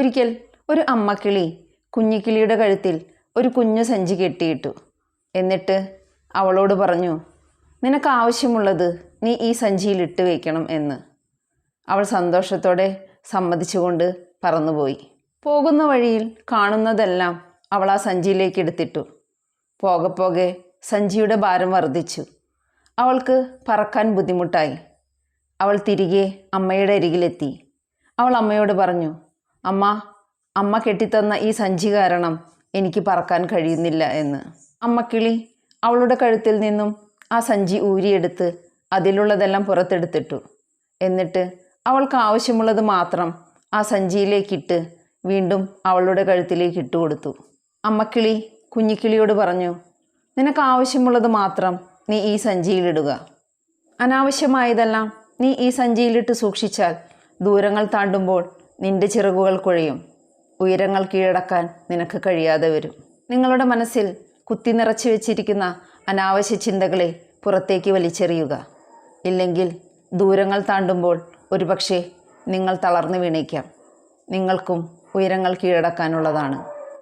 ഒരിക്കൽ ഒരു അമ്മക്കിളി കുഞ്ഞിക്കിളിയുടെ കഴുത്തിൽ ഒരു കുഞ്ഞു സഞ്ചി കെട്ടിയിട്ടു. എന്നിട്ട് അവളോട് പറഞ്ഞു നിനക്ക് ആവശ്യമുള്ളത് നീ ഈ സഞ്ചിയിൽ ഇട്ട് വയ്ക്കണം എന്ന്. അവൾ സന്തോഷത്തോടെ സമ്മതിച്ചുകൊണ്ട് പറന്നുപോയി. പോകുന്ന വഴിയിൽ കാണുന്നതെല്ലാം അവൾ ആ സഞ്ചിയിലേക്ക് എടുത്തിട്ടു. പോകെ പോകെ സഞ്ചിയുടെ ഭാരം വർദ്ധിച്ചു. അവൾക്ക് പറക്കാൻ ബുദ്ധിമുട്ടായി. അവൾ തിരികെ അമ്മയുടെ അരികിലെത്തി. അവൾ അമ്മയോട് പറഞ്ഞു അമ്മ അമ്മ കെട്ടിത്തന്ന ഈ സഞ്ചി കാരണം എനിക്ക് പറക്കാൻ കഴിയുന്നില്ല എന്ന്. അമ്മക്കിളി അവളുടെ കഴുത്തിൽ നിന്നും ആ സഞ്ചി ഊരിയെടുത്ത് അതിലുള്ളതെല്ലാം പുറത്തെടുത്തിട്ടു. എന്നിട്ട് അവൾക്ക് ആവശ്യമുള്ളത് മാത്രം ആ സഞ്ചിയിലേക്കിട്ട് വീണ്ടും അവളുടെ കഴുത്തിലേക്ക് ഇട്ടുകൊടുത്തു അമ്മക്കിളി കുഞ്ഞിക്കിളിയോട് പറഞ്ഞു നിനക്ക് ആവശ്യമുള്ളത് മാത്രം നീ ഈ സഞ്ചിയിലിടുക. അനാവശ്യമായതെല്ലാം നീ ഈ സഞ്ചിയിലിട്ട് സൂക്ഷിച്ചാൽ ദൂരങ്ങൾ താണ്ടുമ്പോൾ നിന്റെ ചിറകുകൾ കുഴയും. ഉയരങ്ങൾ കീഴടക്കാൻ നിനക്ക് കഴിയാതെ വരും. നിങ്ങളുടെ മനസ്സിൽ കുത്തി നിറച്ചു വെച്ചിരിക്കുന്ന അനാവശ്യ ചിന്തകളെ പുറത്തേക്ക് വലിച്ചെറിയുക. ഇല്ലെങ്കിൽ ദൂരങ്ങൾ താണ്ടുമ്പോൾ ഒരുപക്ഷെ നിങ്ങൾ തളർന്നു വീണേക്കാം. നിങ്ങൾക്കും ഉയരങ്ങൾ കീഴടക്കാനുള്ളതാണ്.